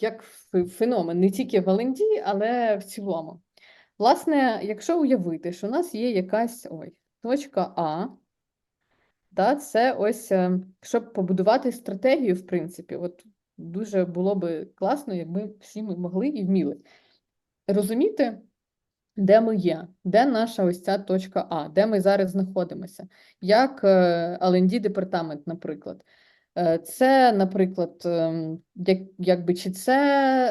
як феномен, не тільки в L&D, але в цілому. Власне, якщо уявити, що у нас є якась ой, точка А, да, це ось, е, щоб побудувати стратегію, в принципі, от дуже було би класно, якби всі ми могли і вміли розуміти, де ми є, де наша ось ця точка А, де ми зараз знаходимося, як е, L&D департамент, наприклад. Е, Це, наприклад, ем, як, якби, чи це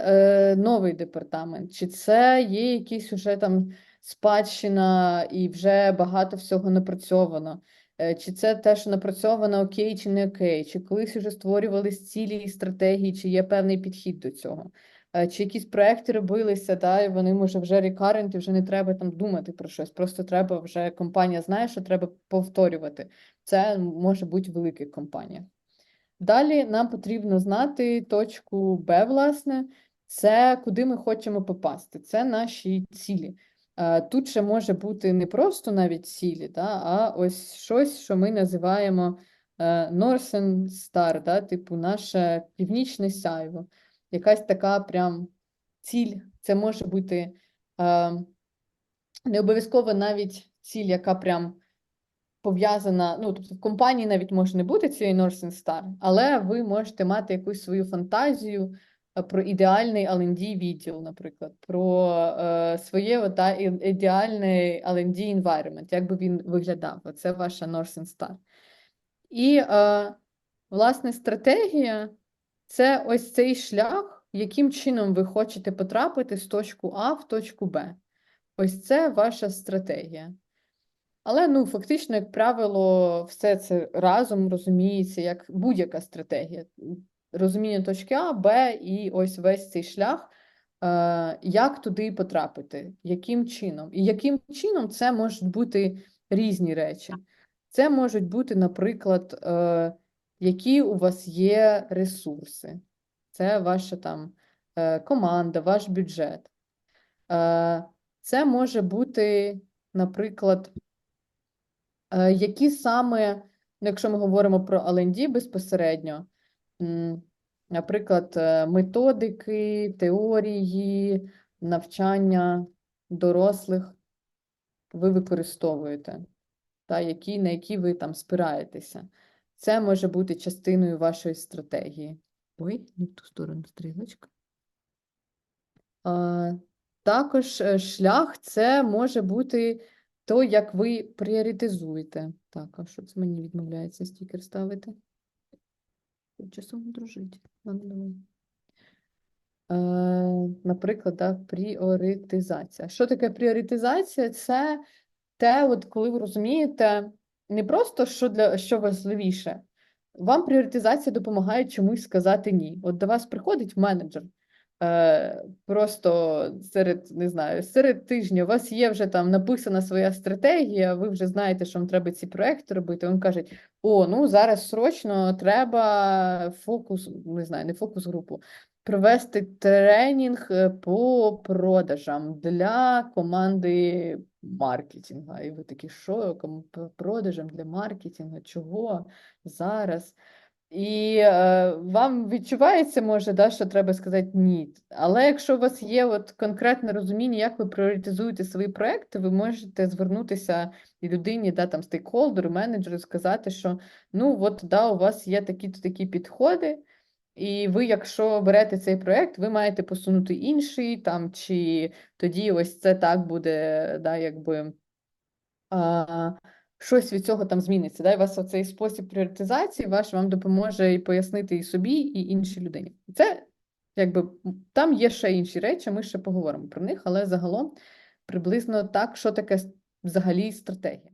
е, новий департамент, чи це є якийсь уже там спадщина і вже багато всього напрацьовано, Е, чи це те, що напрацьовано окей чи не окей, чи колись вже створювались цілі і стратегії, чи є певний підхід до цього. Чи якісь проекти робилися, та, і вони, може, вже рекарент, і вже не треба там думати про щось. Просто треба вже компанія знає, що треба повторювати. Це може бути в великих компаніях. Далі нам потрібно знати точку Б, власне, це куди ми хочемо попасти. Це наші цілі. Е, Тут ще може бути не просто навіть цілі, та, а ось щось, що ми називаємо е, Northern Star, да, типу наше північне сяйво. Якась така прям ціль. Це може бути е, не обов'язково навіть ціль, яка прям пов'язана, ну, тобто в компанії навіть може не бути цієї Northern Star, але ви можете мати якусь свою фантазію е, про ідеальний L&D відділ, наприклад, про е, своє ота, ідеальний L&D environment, як би він виглядав. Це ваша Northern Star. І, е, власне, стратегія це ось цей шлях, яким чином ви хочете потрапити з точку А в точку Б. Ось це ваша стратегія. Але, ну, фактично, як правило, все це разом розуміється як будь-яка стратегія. Розуміння точки А, Б і ось весь цей шлях, е, як туди потрапити, яким чином. І яким чином це можуть бути різні речі. Це можуть бути, наприклад, е, які у вас є ресурси. Це ваша там е, команда, ваш бюджет. Це може бути, наприклад, Які саме, ну, якщо ми говоримо про L&D безпосередньо, наприклад, е, методики, теорії, навчання дорослих ви використовуєте, та, які, на які ви там спираєтеся. Це може бути частиною вашої стратегії. Ой, не в ту сторону стрілочка. А, Також е, шлях це може бути то, як ви пріоритизуєте. Так, а що це мені відмовляється стікер ставити? Часом дружить. Е, наприклад, да, пріоритизація. Що таке пріоритизація? Це те, от коли ви розумієте, не просто що для що важливіше. Вам пріоритизація допомагає чомусь сказати ні. От до вас приходить менеджер. Е, просто серед, не знаю, серед тижня у вас є вже там написана своя стратегія, ви вже знаєте, що вам треба ці проекти робити. Він каже: о, ну зараз срочно треба фокус, не знаю, не фокус групу, провести тренінг е, по продажам для команди маркетингу. І ви такі, що продажам для маркетингу? Чого зараз? І е, вам відчувається, може, да, що треба сказати ні. Але якщо у вас є от конкретне розуміння, як ви пріоритизуєте свої проекти, ви можете звернутися і людині, да, там, стейкхолдеру, менеджеру, сказати, що ну от да, у вас є такі-то такі підходи, і ви, якщо берете цей проект, ви маєте посунути інший, там, чи тоді ось це так буде, да, якби. А, щось від цього там зміниться. Да? І вас оцей спосіб пріоритизації ваш вам допоможе і пояснити і собі, і іншій людині. Це якби там є ще інші речі, ми ще поговоримо про них, але загалом приблизно так, що таке взагалі стратегія.